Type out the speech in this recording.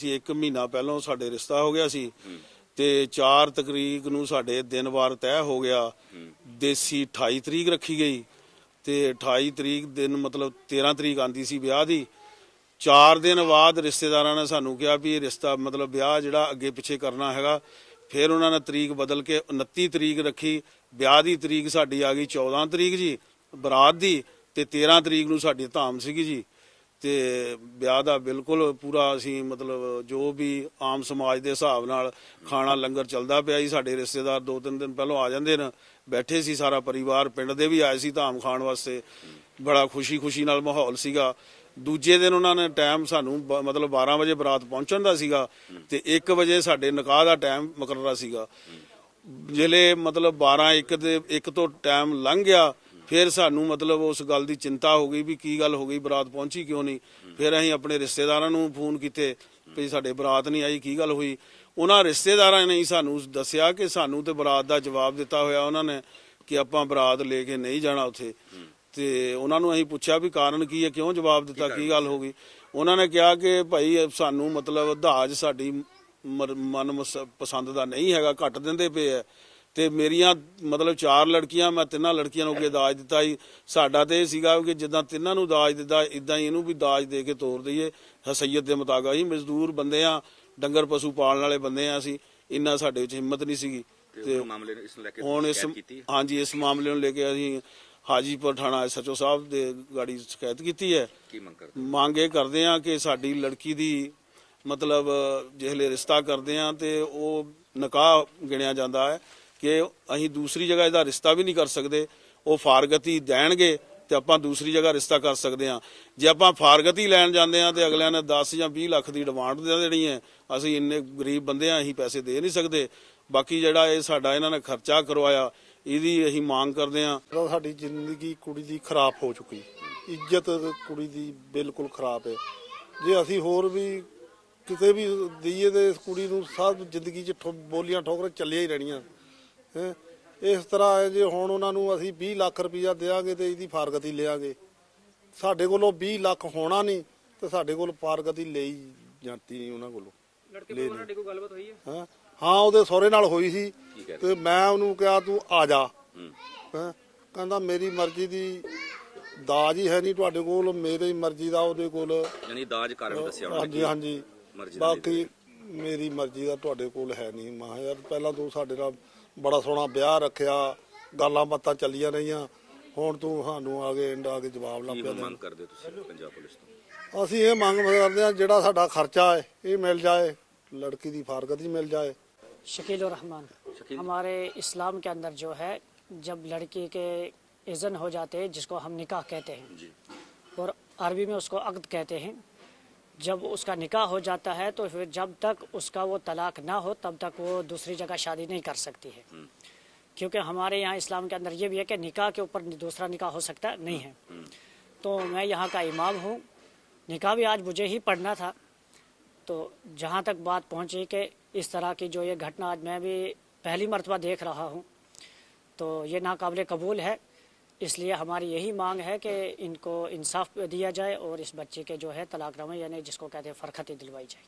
ਜੀ 1 ਮਹੀਨਾ ਪਹਿਲਾਂ ਸਾਡੇ ਰਿਸ਼ਤਾ ਹੋ ਗਿਆ ਸੀ। ਤੇ 4 ਤਰੀਕ ਨੂੰ ਸਾਡੇ ਦਿਨ ਵਾਰ ਤੈਅ ਹੋ ਗਿਆ। ਦੇਸੀ 28 ਤਰੀਕ ਰੱਖੀ ਗਈ। ਤੇ 28 ਤਰੀਕ ਦਿਨ ਮਤਲਬ 13 ਤਰੀਕ ਆਂਦੀ ਸੀ ਵਿਆਹ ਦੀ। 4 ਦਿਨ ਬਾਅਦ ਰਿਸ਼ਤੇਦਾਰਾਂ ਨੇ ਸਾਨੂੰ ਕਿਹਾ ਵੀ ਇਹ ਰਿਸ਼ਤਾ ਮਤਲਬ ਵਿਆਹ ਜਿਹੜਾ ਅੱਗੇ ਪਿੱਛੇ ਕਰਨਾ ਹੈਗਾ। ਫਿਰ ਉਹਨਾਂ ਨੇ ਤਰੀਕ ਬਦਲ ਕੇ 29 ਤਰੀਕ ਰੱਖੀ। ਵਿਆਹ ਦੀ ਤਰੀਕ ਸਾਡੀ ਆ ਗਈ 14 ਤਰੀਕ ਜੀ, ਬਰਾਤ ਦੀ। ਤੇ 13 ਤਰੀਕ ਨੂੰ ਸਾਡੀ ਧਾਮ ਸੀਗੀ ਜੀ। ਤੇ ਵਿਆਹ ਦਾ ਬਿਲਕੁਲ ਪੂਰਾ ਅਸੀਂ ਮਤਲਬ ਜੋ ਵੀ ਆਮ ਸਮਾਜ ਦੇ ਹਿਸਾਬ ਨਾਲ ਖਾਣਾ ਲੰਗਰ ਚੱਲਦਾ ਪਿਆ ਜੀ, ਸਾਡੇ ਰਿਸ਼ਤੇਦਾਰ ਦੋ ਤਿੰਨ ਦਿਨ ਪਹਿਲਾਂ ਆ ਜਾਂਦੇ ਨੇ, ਬੈਠੇ ਸੀ ਸਾਰਾ ਪਰਿਵਾਰ, ਪਿੰਡ ਦੇ ਵੀ ਆਏ ਸੀ ਧਾਮ ਖਾਣ ਵਾਸਤੇ। ਬੜਾ ਖੁਸ਼ੀ-ਖੁਸ਼ੀ ਨਾਲ ਮਾਹੌਲ ਸੀਗਾ। ਦੂਜੇ ਦਿਨ ਉਹਨਾਂ ਨੇ ਟਾਈਮ ਸਾਨੂੰ ਬ- ਮਤਲਬ 12 ਵਜੇ ਬਰਾਤ ਪਹੁੰਚਣ ਦਾ ਸੀਗਾ ਤੇ 1 ਵਜੇ ਸਾਡੇ ਨਿਕਾਹ ਦਾ ਟਾਈਮ ਮੁਕਰਰਾ ਸੀਗਾ। ਜਿਹੜੇ ਮਤਲਬ 12 1 ਦੇ 1 ਤੋਂ ਟਾਈਮ ਲੰਘ ਗਿਆ ਫਿਰ ਸਾਨੂੰ ਮਤਲਬ ਉਸ ਗੱਲ ਦੀ ਚਿੰਤਾ ਹੋ ਗਈ ਵੀ ਕੀ ਗੱਲ ਹੋ ਗਈ, ਬਰਾਤ ਪਹੁੰਚੀ ਕਿਉਂ ਨਹੀਂ? ਫਿਰ ਅਸੀਂ ਆਪਣੇ ਰਿਸ਼ਤੇਦਾਰਾਂ ਨੂੰ ਫੋਨ ਕੀਤੇ ਵੀ ਸਾਡੇ ਬਰਾਤ ਨਹੀਂ ਆਈ, ਕੀ ਗੱਲ ਹੋਈ? ਉਹਨਾਂ ਰਿਸ਼ਤੇਦਾਰਾਂ ਨੇ ਸਾਨੂੰ ਦੱਸਿਆ ਕਿ ਸਾਨੂੰ ਤੇ ਬਰਾਤ ਦਾ ਜਵਾਬ ਦਿੱਤਾ ਹੋਇਆ ਉਹਨਾਂ ਨੇ ਕਿ ਆਪਾਂ ਬਰਾਤ ਲੈ ਕੇ ਨਹੀਂ ਜਾਣਾ ਉੱਥੇ। ਤੇ ਉਹਨਾਂ ਨੂੰ ਅਸੀਂ ਪੁੱਛਿਆ ਵੀ ਕਾਰਨ ਕੀ ਹੈ, ਕਿਉਂ ਜਵਾਬ ਦਿੱਤਾ, ਕੀ ਗੱਲ ਹੋ ਗਈ? ਉਹਨਾਂ ਨੇ ਕਿਹਾ ਕਿ ਭਾਈ, ਸਾਨੂੰ ਮਤਲਬ ਦਾਜ ਸਾਡੀ ਮਨ ਮਸ- ਪਸੰਦ ਦਾ ਨਹੀਂ ਹੈਗਾ, ਘੱਟ ਦਿੰਦੇ ਪਏ ਆ। ਤੇ ਮੇਰੀਆਂ ਮਤਲਬ ਚਾਰ ਲੜਕੀਆਂ ਮੈਂ ਤਿੰਨਾਂ ਲੜਕੀਆਂ ਨੂੰ ਅੱਗੇ ਦਾਜ ਦਿੱਤਾ ਸੀ ਸਾਡਾ ਤੇ ਇਹ ਸੀਗਾ ਕਿ ਜਿੱਦਾਂ ਤਿੰਨਾਂ ਨੂੰ ਦਾਜ ਦਿੱਤਾ ਇਦਾਂ ਹੀ ਇਹਨੂੰ ਵੀ ਦਾਜ ਦੇ ਕੇ ਤੋਰ ਦਈਏ। ਹਸਈਅਤ ਦੇ ਮੁਤਾਬਕ ਅਸੀਂ ਮਜ਼ਦੂਰ ਬੰਦੇ ਆ ਡੰਗਰ ਪਸ਼ੂ ਪਾਲਣ ਵਾਲੇ ਬੰਦੇ ਆ ਅਸੀਂ। ਇੰਨਾ ਸਾਡੇ ਵਿੱਚ ਹਿੰਮਤ ਨਹੀਂ ਸੀਗੀ। ਤੇ ਉਹ ਮਾਮਲੇ ਨੂੰ ਇਸ ਨੂੰ ਲੈ ਕੇ ਹੁਣ ਇਸ? ਹਾਂਜੀ ਇਸ ਮਾਮਲੇ ਨੂੰ ਲੈ ਕੇ ਅਸੀਂ ਹਾਜੀਪੁਰ ਥਾਣਾ ਐਸਐਚਓ ਸਾਹਿਬ ਦੇ ਗਾੜੀ ਸ਼ਿਕਾਇਤ ਕੀਤੀ ਹੈ। ਕੀ ਮੰਗ ਕਰਦੇ ਮੰਗ ਕਰਦੇ ਆ ਕਿ ਸਾਡੀ ਲੜਕੀ ਦੀ ਮਤਲਬ ਜਿਹਲੇ ਰਿਸ਼ਤਾ ਕਰਦੇ ਆ ਤੇ ਉਹ ਨਿਕਾਹ ਗਿਣਿਆ ਜਾਂਦਾ ਹੈ। ਕਿ ਅਸੀਂ ਦੂਸਰੀ ਜਗ੍ਹਾ ਇਹਦਾ ਰਿਸ਼ਤਾ ਵੀ ਨਹੀਂ ਕਰ ਸਕਦੇ। ਉਹ ਫਾਰਗਤੀ ਦੇਣਗੇ ਤੇ ਆਪਾਂ ਦੂਸਰੀ ਜਗ੍ਹਾ ਰਿਸ਼ਤਾ ਕਰ ਸਕਦੇ ਹਾਂ। ਜੇ ਆਪਾਂ ਫਾਰਗਤੀ ਲੈਣ ਜਾਂਦੇ ਹਾਂ ਤੇ ਅਗਲਿਆਂ ਨੇ 10 ਜਾਂ 20 ਲੱਖ ਦੀ ਡਿਮਾਂਡ ਦੇ ਦੇਣੀ ਹੈ, ਅਸੀਂ ਇੰਨੇ ਗਰੀਬ ਬੰਦੇ ਆ ਅਸੀਂ ਪੈਸੇ ਦੇ ਨਹੀਂ ਸਕਦੇ। ਬਾਕੀ ਜਿਹੜਾ ਇਹ ਸਾਡਾ ਇਹਨਾਂ ਨੇ ਖਰਚਾ ਕਰਵਾਇਆ, ਇਹਦੀ ਅਸੀਂ ਮੰਗ ਕਰਦੇ ਆ ਸਾਡੀ ਜ਼ਿੰਦਗੀ ਕੁੜੀ ਦੀ ਖਰਾਬ ਹੋ ਚੁੱਕੀ। ਇੱਜ਼ਤ ਕੁੜੀ ਦੀ ਬਿਲਕੁਲ ਖਰਾਬ ਹੈ। ਜੇ ਅਸੀਂ ਹੋਰ ਵੀ ਕਿਤੇ ਵੀ ਦਈਏ ਤੇ ਇਸ ਕੁੜੀ ਨੂੰ ਸਭ ਜ਼ਿੰਦਗੀ 'ਚ ਠੋ- ਬੋਲੀਆਂ ਠੋਕਰ ਚੱਲੀਆਂ ਹੀ ਰਹਿਣੀਆਂ। ਹੈ? ਇਸ ਤਰ੍ਹਾਂ ਹੈ ਜੇ ਹੁਣ ਉਹਨਾਂ ਨੂੰ ਅਸੀਂ 20 ਲੱਖ ਰੁਪਈਆ ਦੇਾਂਗੇ ਤੇ ਇਹਦੀ ਫਾਰਗਤੀ ਲਿਆਂਗੇ। ਸਾਡੇ ਕੋਲੋਂ 20 ਲੱਖ ਹੋਣਾ ਨਹੀਂ ਤੇ ਸਾਡੇ ਕੋਲ ਫਾਰਗਤੀ ਲਈ ਜਾਂਦੀ ਨਹੀਂ ਉਹਨਾਂ ਕੋਲੋਂ। ਲੜਕੇ ਕੋਲ ਤੁਹਾਡੀ ਕੋਈ ਗੱਲਬਾਤ ਹੋਈ ਹੈ? ਹਾਂ? ਹਾਂ ਉਹਦੇ ਸਹੁਰੇ ਨਾਲ ਹੋਈ ਸੀ। ਤੇ ਮੈਂ ਉਹਨੂੰ ਕਿਹਾ ਤੂੰ ਆ ਜਾ। ਹੂੰ। ਕਹਿੰਦਾ ਮੇਰੀ ਮਰਜ਼ੀ ਦੀ ਦਾਜ ਹੀ ਹੈ ਨਹੀਂ ਤੁਹਾਡੇ ਕੋਲ ਮੇਰੀ ਮਰਜ਼ੀ ਦਾ ਉਹਦੇ ਕੋਲ। ਯਾਨੀ ਦਾਜ ਕਾਰਨ ਦੱਸਿਆ ਉਹਨਾਂ ਹਾਂਜੀ ਨੇ ਹਾਂਜੀ। ਮਰਜ਼ੀ ਦਾ ਬਾਕੀ ਮੇਰੀ ਮਰਜ਼ੀ ਦਾ ਤੁਹਾਡੇ ਕੋਲ ਹੈ ਨਹੀਂ। ਮਾਂ ਯਾਰ ਪਹਿਲਾਂ ਤੂੰ ਸਾਡੇ ਨਾਲ بڑا سونا ਵਿਆਹ ਰੱਖਿਆ ਗੱਲਾਂ ਬਾਤਾਂ ਚੱਲੀਆਂ ਰਹੀਆਂ। ਹੁਣ ਤੂੰ ਸਾਨੂੰ ਆ ਕੇ ਇੰਡ ਆ ਕੇ ਜਵਾਬ ਲਾ ਪਿਆ دے ਕਰਦੇ سی ਪੰਜਾਬ ਪੁਲਿਸ ਤੋਂ? ਅਸੀਂ ਇਹ ਮੰਗ ਕਰਦੇ ਹਾਂ ਜਿਹੜਾ ਸਾਡਾ ਖਰਚਾ ਹੈ ਇਹ ਮਿਲ ਜਾਏ। ਲੜਕੀ ਦੀ ਫਾਰਗਤ ਹੀ ਮਿਲ ਜਾਏ। شکیل الرحمٰن ہمارے اسلام کے اندر جو ہے جب لڑکی کے ایزن ہو جاتے ہیں جس کو ہم نکاح کہتے ہیں। اور عربی میں اس کو عقد کہتے ہیں। جب اس کا نکاح ہو جاتا ہے تو پھر جب تک اس کا وہ طلاق نہ ہو تب تک وہ دوسری جگہ شادی نہیں کر سکتی ہے۔ کیونکہ ہمارے یہاں اسلام کے اندر یہ بھی ہے کہ نکاح کے اوپر دوسرا نکاح ہو سکتا نہیں ہے۔ تو میں یہاں کا امام ہوں۔ نکاح بھی آج مجھے ہی پڑھنا تھا۔ تو جہاں تک بات پہنچی کہ اس طرح کی جو یہ گھٹنا آج میں بھی پہلی مرتبہ دیکھ رہا ہوں تو یہ ناقابل قبول ہے۔ इसलिए हमारी यही मांग है कि इनको इंसाफ दिया जाए और इस बच्चे के जो है तलाक रमे यानी जिसको कहते हैं फरखती दिलवाई जाए